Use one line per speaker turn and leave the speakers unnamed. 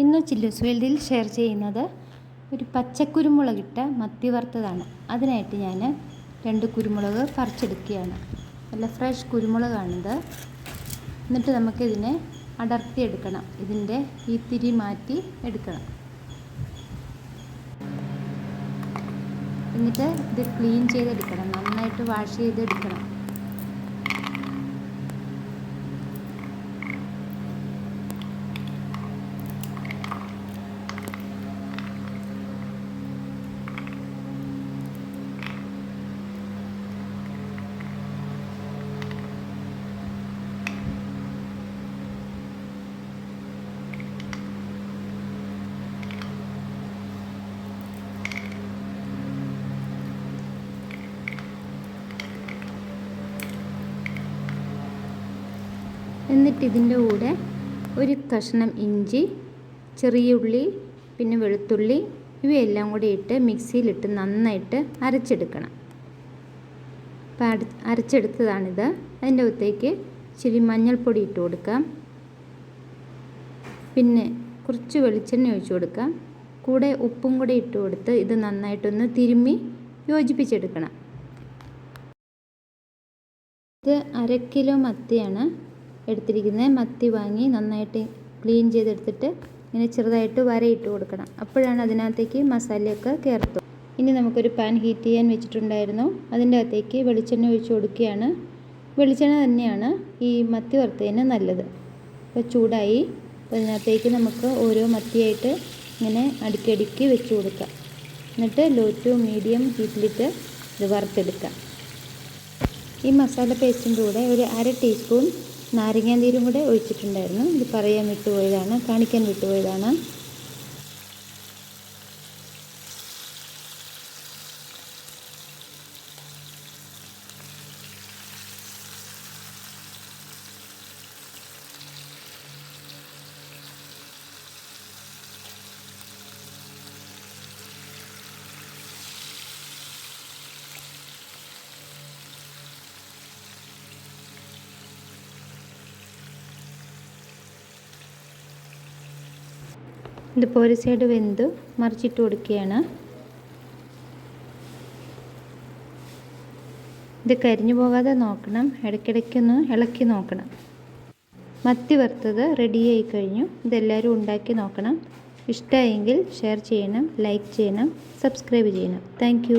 ഇന്ന് ചില്ലൂസ് വേൾഡിൽ ഷെയർ ചെയ്യുന്നത് ഒരു പച്ചക്കുരുമുളകിട്ട മത്തി വറുത്തതാണ്. അതിനായിട്ട് ഞാൻ രണ്ട് കുരുമുളക് പറിച്ചെടുക്കുകയാണ്. നല്ല ഫ്രഷ് കുരുമുളകാണിത്. എന്നിട്ട് നമുക്കിതിനെ അടർത്തിയെടുക്കണം. ഇതിന്റെ ഈ തിരി മാറ്റി എടുക്കണം. എന്നിട്ട് ഇത് ക്ലീൻ ചെയ്തെടുക്കണം. നന്നായിട്ട് വാഷ് ചെയ്തെടുക്കണം. എന്നിട്ട് ഇതിന്റെ കൂടെ ഒരു കഷ്ണം ഇഞ്ചി ചെറിയ ഉള്ളി പിന്നെ വെളുത്തുള്ളി ഇവയെല്ലാം കൂടി ഇട്ട് മിക്സിയിലിട്ട് നന്നായിട്ട് അരച്ചെടുക്കണം. അപ്പോൾ അര അരച്ചെടുത്തതാണിത്. അതിന്റെ അകത്തേക്ക് ഇച്ചിരി മഞ്ഞൾപ്പൊടി ഇട്ട് കൊടുക്കാം. പിന്നെ കുറച്ച് വെളിച്ചെണ്ണ ഒഴിച്ചു കൊടുക്കാം. കൂടെ ഉപ്പും കൂടി ഇട്ട് കൊടുത്ത് ഇത് നന്നായിട്ടൊന്ന് തിരുമ്മി യോജിപ്പിച്ചെടുക്കണം. ഇത് അര കിലോ മത്തിയാണ്. എടുത്തിരിക്കുന്നത് മത്തി വാങ്ങി നന്നായിട്ട് ക്ലീൻ ചെയ്തെടുത്തിട്ട് ഇങ്ങനെ ചെറുതായിട്ട് വരയിട്ട് കൊടുക്കണം. അപ്പോഴാണ് അതിനകത്തേക്ക് മസാലയൊക്കെ കയർത്തു ഇനി നമുക്കൊരു പാൻ ഹീറ്റ് ചെയ്യാൻ വെച്ചിട്ടുണ്ടായിരുന്നു. അതിന്റെ അകത്തേക്ക് വെളിച്ചെണ്ണ ഒഴിച്ച് കൊടുക്കുകയാണ്. വെളിച്ചെണ്ണ തന്നെയാണ് ഈ മത്തി വറുത്തതിന് നല്ലത്. അപ്പോൾ ചൂടായി. അതിനകത്തേക്ക് നമുക്ക് ഓരോ മത്തിയായിട്ട് ഇങ്ങനെ അടുക്കി വെച്ച് കൊടുക്കാം. എന്നിട്ട് ലോ ടു മീഡിയം ഹീറ്റിലിട്ട് ഇത് വറുത്തെടുക്കാം. ഈ മസാല പേസ്റ്റിന്റെ കൂടെ ഒരു അര ടീസ്പൂൺ നാരങ്ങാനീരും കൂടെ ഒഴിച്ചിട്ടുണ്ടായിരുന്നു. ഇത് പറയാൻ വിട്ടുപോയതാണ് കാണിക്കാൻ വിട്ടുപോയതാണ്. ഇതിപ്പോൾ ഒരു സൈഡ് വെന്ത് മറിച്ചിട്ട് കൊടുക്കുകയാണ്. ഇത് കരിഞ്ഞു പോകാതെ നോക്കണം. ഇടയ്ക്കിടയ്ക്കൊന്ന് ഇളക്കി നോക്കണം. മത്തി വറുത്തത് റെഡിയായി കഴിഞ്ഞു. ഇതെല്ലാവരും ഉണ്ടാക്കി നോക്കണം. ഇഷ്ടമായെങ്കിൽ ഷെയർ ചെയ്യണം ലൈക്ക് ചെയ്യണം സബ്സ്ക്രൈബ് ചെയ്യണം. താങ്ക്